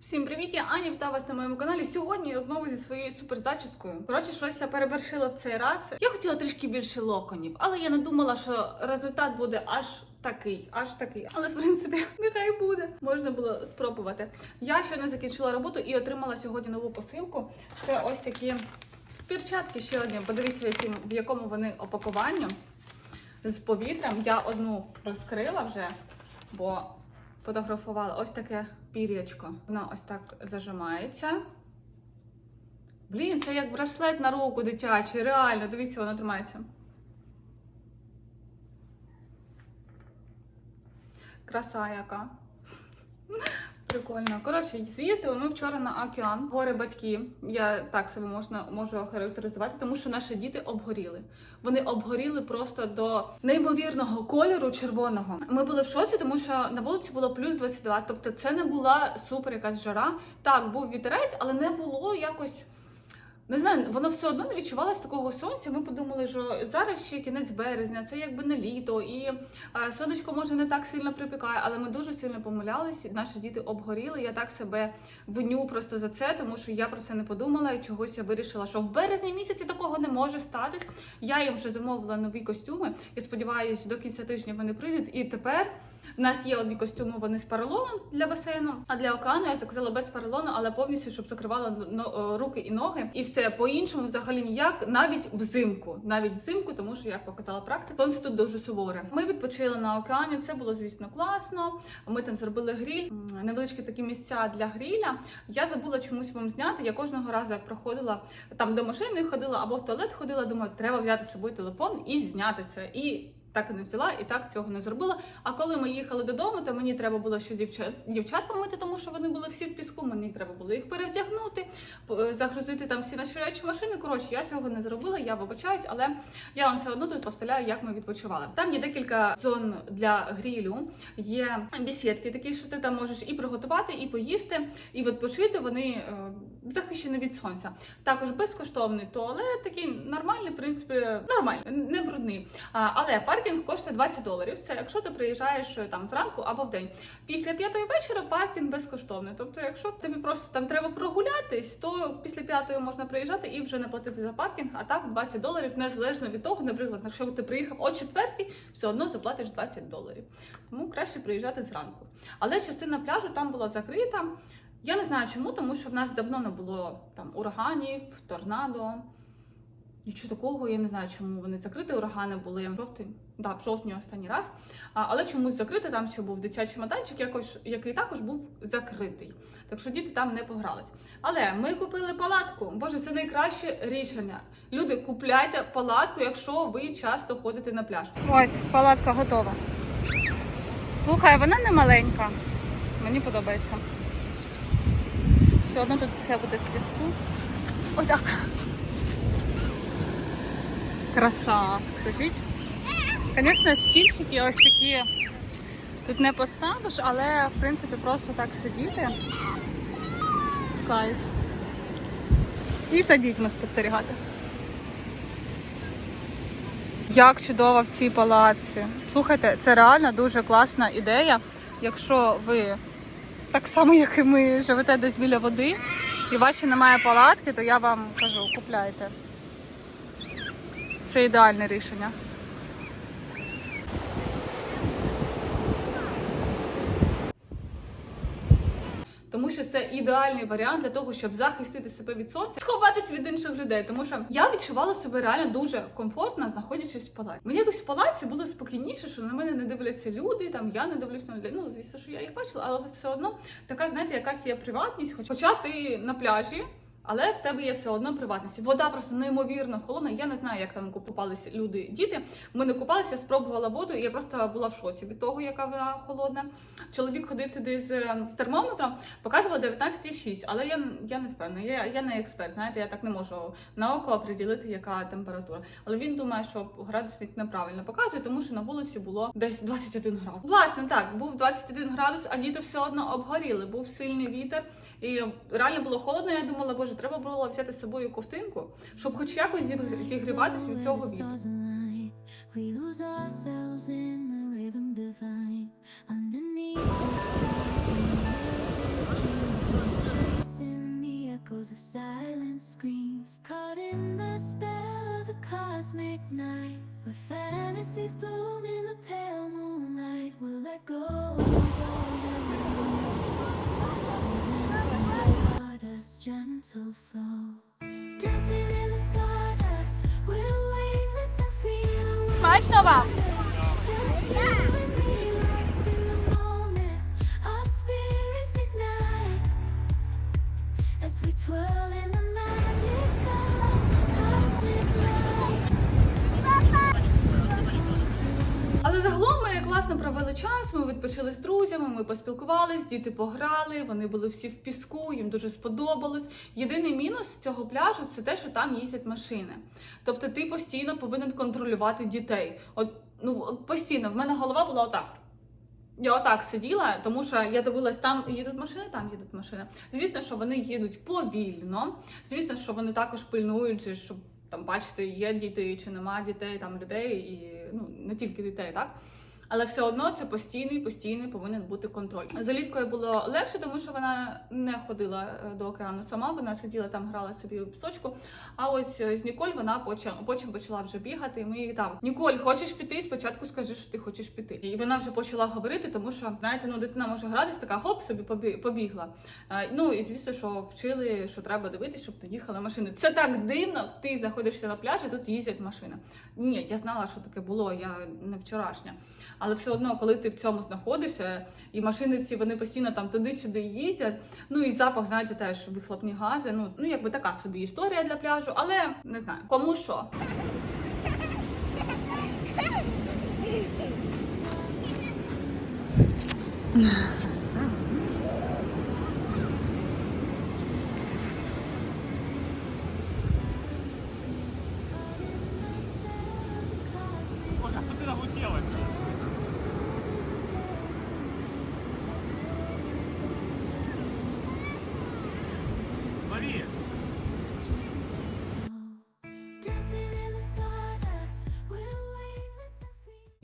Всім привіт, я Аня, вітаю вас на моєму каналі. Сьогодні я знову зі своєю суперзачіскою. Коротше, щось я перевершила в цей раз. Я хотіла трішки більше локонів, але я не думала, що результат буде аж такий, аж такий. Але в принципі, нехай буде. Можна було спробувати. Я щойно закінчила роботу і отримала сьогодні нову посилку. Це ось такі перчатки ще одні. Подивіться, в в якому вони опакуванню з повітрям. Я одну розкрила вже, бо фотографувала ось таке пір'ячко. Воно ось так зажимається. Блін, це як браслет на руку дитячий. Реально, дивіться, воно тримається. Краса яка. Прикольно. Коротше, з'їздили ми вчора на океан. Гори батьки. Я так себе можна можу охарактеризувати, тому що наші діти обгоріли. Вони обгоріли просто до неймовірного кольору червоного. Ми були в шоці, тому що на вулиці було плюс 22, Тобто, це не була супер якась жара. Так, був вітерець, але не було якось. Не знаю, воно все одно не відчувалось такого сонця. Ми подумали, що зараз ще кінець березня, це якби не літо, і е, сонечко може не так сильно припікає, але ми дуже сильно помилялись. Наші діти обгоріли. Я так себе виню просто за це, тому що я про це не подумала і чогось я вирішила, що в березні місяці такого не може статись. Я їм вже замовила нові костюми і сподіваюся, до кінця тижня вони прийдуть. І тепер в нас є одні костюми, вони з поролоном для басейну. А для океану я заказала без поролону, але повністю, щоб закривала е, руки і ноги. І все по-іншому, взагалі ніяк, навіть взимку. Навіть взимку, тому що як показала практика, сонце тут дуже суворе. Ми відпочили на океані. Це було звісно класно. Ми там зробили гріль, невеличкі такі місця для гріля. Я забула чомусь вам зняти. Я кожного разу, як проходила там до машини, ходила або в туалет ходила. Думаю, треба взяти з собою телефон і зняти це. І так і не взяла, і так цього не зробила. А коли ми їхали додому, то мені треба було ще дівчат, дівчат помити, тому що вони були всі в піску. Мені треба було їх перевдягнути, п- загрузити там всі наші речі машини. Коротше, я цього не зробила. Я вибачаюсь, але я вам все одно тут повторяю, як ми відпочивали. Там є декілька зон для грілю. Є бесідки, такі, що ти там можеш і приготувати, і поїсти, і відпочити. Вони захищені від сонця. Також безкоштовний туалет, такий нормальний, в принципі, нормальний, не брудний. Але паркінг коштує 20 доларів. Це якщо ти приїжджаєш е, там зранку або в день. Після п'ятої вечора паркінг безкоштовний. Тобто, якщо тобі просто там треба прогулятись, то після п'ятої можна приїжджати і вже не платити за паркінг. А так 20 доларів незалежно від того, наприклад, якщо ти приїхав о четвертій, все одно заплатиш 20 доларів. Тому краще приїжджати зранку. Але частина пляжу там була закрита. Я не знаю чому, тому що в нас давно не було там ураганів, торнадо. Нічого такого, я не знаю, чому вони закриті. Урагани були жовтий, да, в жовтні останній раз. А, але чомусь закрити, там ще був дитячий майданчик, якось, який також був закритий. Так що діти там не погрались. Але ми купили палатку. Боже, це найкраще рішення. Люди, купляйте палатку, якщо ви часто ходите на пляж. Ось палатка готова. Слухай, вона не маленька. Мені подобається. Все одно тут все буде в піску. Отак. Краса, скажіть. Звісно, стільчики ось такі тут не поставиш, але в принципі просто так сидіти. Кайф. І за дітьми спостерігати. Як чудово в цій палаці. Слухайте, це реально дуже класна ідея. Якщо ви так само, як і ми, живете десь біля води, і ваші немає палатки, то я вам кажу, купляйте. Це ідеальне рішення. Що це ідеальний варіант для того, щоб захистити себе від сонця, сховатись від інших людей. Тому що я відчувала себе реально дуже комфортно, знаходячись в палаці. Мені якось в палаці було спокійніше, що на мене не дивляться люди. Там я не дивлюсь на людей. Ну звісно, що я їх бачила, але все одно така, знаєте, якась є приватність. Хоч- Хоча ти на пляжі. Але в тебе є все одно приватність. Вода просто неймовірно холодна. Я не знаю, як там купалися люди, діти. Ми не купалися, спробувала воду, і я просто була в шоці від того, яка вона холодна. Чоловік ходив туди з е, термометром, показував 19,6, але я, я не впевнена. Я, я не експерт, знаєте, я так не можу на око оприділити, яка температура. Але він думає, що градусник неправильно показує, тому що на вулиці було десь 21 градус. Власне, так, був 21 градус, а діти все одно обгоріли. Був сильний вітер, і реально було холодно. Я думала, боже, треба було взяти з собою ковтинку, щоб хоч якось зігр- зігріватися від цього вітру. Vai te. Ми з друзями, ми поспілкувались, діти пограли. Вони були всі в піску, їм дуже сподобалось. Єдиний мінус цього пляжу це те, що там їздять машини. Тобто, ти постійно повинен контролювати дітей. От ну постійно в мене голова була отак. Я отак сиділа, тому що я дивилась, там їдуть машини, там їдуть машини. Звісно, що вони їдуть повільно. Звісно, що вони також пильнують, щоб там бачити, є діти чи нема дітей, там людей, і ну не тільки дітей, так. Але все одно це постійний, постійний повинен бути контроль. З Олівкою було легше, тому що вона не ходила е, до океану сама. Вона сиділа там, грала собі у пісочку. А ось е, з Ніколь вона потім, потім почала вже бігати. І ми її там Ніколь, хочеш піти? Спочатку скажи, що ти хочеш піти. І вона вже почала говорити, тому що знаєте, ну дитина може гратись, така хоп, собі побігла. Е, Ну і звісно, що вчили, що треба дивитися, щоб не їхали машини. Це так дивно. Ти знаходишся на пляжі, тут їздять машини. Ні, я знала, що таке було. Я не вчорашня. Але все одно, коли ти в цьому знаходишся, і машини ці вони постійно там туди-сюди їздять. Ну і запах, знаєте, теж вихлопні гази. Ну, ну якби така собі історія для пляжу, але не знаю, кому що.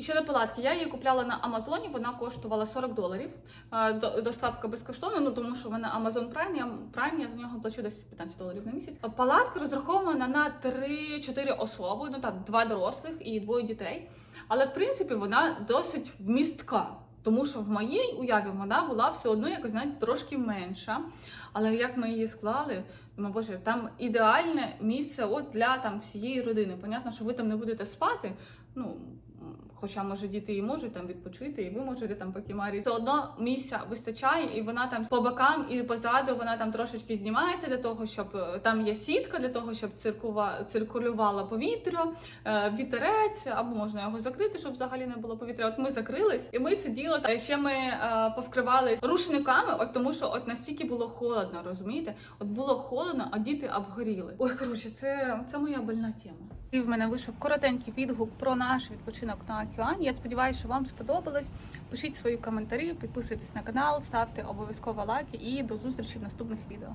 щодо палатки, я її купляла на Амазоні, вона коштувала 40 доларів. Е, Доставка безкоштовна, ну тому що в мене Amazon Prime, я, Prime, я за нього плачу десь 15 доларів на місяць. Палатка розрахована на 3-4 особи, ну так, два дорослих і двоє дітей. Але в принципі вона досить вмістка. Тому що в моїй уяві вона була все одно якось знаєте, трошки менша. Але як ми її склали, ну боже, там ідеальне місце от для там всієї родини. Понятно, що ви там не будете спати. Ну хоча може діти і можуть там відпочити, і ви можете там по кімарі. Все одно місця вистачає, і вона там по бокам і позаду вона там трошечки знімається для того, щоб е, там є сітка для того, щоб циркува, циркулювало повітря, е, вітерець, або можна його закрити, щоб взагалі не було повітря. От ми закрились, і ми сиділи та ще ми е, повкривали рушниками, от тому що от настільки було холодно, розумієте? От було холодно, а діти обгоріли. Ой, коротше, це, це моя больна тема. І в мене вийшов коротенький відгук про наш відпочинок на океані. Я сподіваюся, що вам сподобалось. Пишіть свої коментарі, підписуйтесь на канал, ставте обов'язково лайки і до зустрічі в наступних відео.